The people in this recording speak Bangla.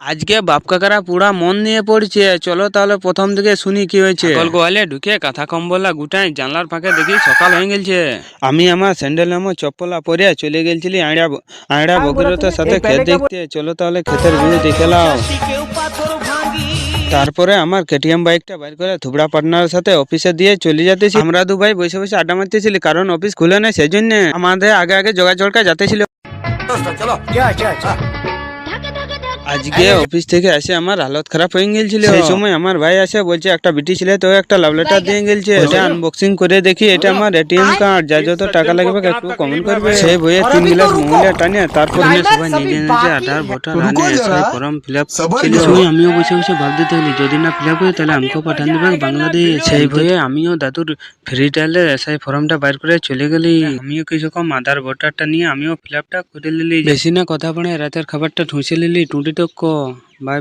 আজকে বাপ কাকারা পুরা মন নিয়ে পড়ছে। চলো তাহলে প্রথম থেকে শুনি কি হয়েছে। কল গোয়ালে ঢুকে কাঁথা কম্বলা গুটাই জানলার ফাঁকে দেখি সকাল হয়ে গেছে আমি আমার স্যান্ডেল নামো চপ্পলা পরে চলে গেছিলি আড়া আড়া বগিরতার সাথে ক্ষেত দেখতে। চলো তাহলে ক্ষেতের ভিউ দেখে লাও তারপরে আমার কেটিএম বাইকটা বাইর করে থুবড়া পার্টনারের সাথে অফিসে দিয়ে চলে যেতেছি। আমরা দু ভাই বসে বসে আড্ডা মারতেছিলি কারণ অফিস খুলে নেই সেই জন্য আমাদের আগে আগে যোগাযোগটা যাতেছিল। আজকে অফিস থেকে এসে আমার হালত খারাপ হয়ে গেছিল সেই সময় আমার ভাই আসে বলছে একটা বিটি ছিল তো একটা লাভ লেটার দিয়ে গেলছে। এটা আনবক্সিং করে দেখি এটা আমার এটিএম কার্ড যা যত টাকা লাগবে একটু কমেন্ট করবে। সেই বইয়ে তিন গিলাস মহিলা টানিয়ে তারপর নিয়ে সবাই নিজে নিজে আধার ভোটার আনে এসআই ফর্ম ফিল আপ সময় আমিও বসে বসে ভাবতে থাকলি যদি না ফিল আপ করি তাহলে আমাকেও পাঠান দেবে বাংলাদেশ। সেই বইয়ে আমিও দাদুর ফ্রি টাইলে এসআই ফর্মটা বাইর করে চলে গেলি। আমিও কিছু কম আধার ভোটারটা নিয়ে আমিও ফিল আপটা করে নিলি। বেশি না কথা বলে রাতের খাবারটা ঠুসে নিলি টুটি ᱫᱚᱠᱚ ᱵᱟᱭ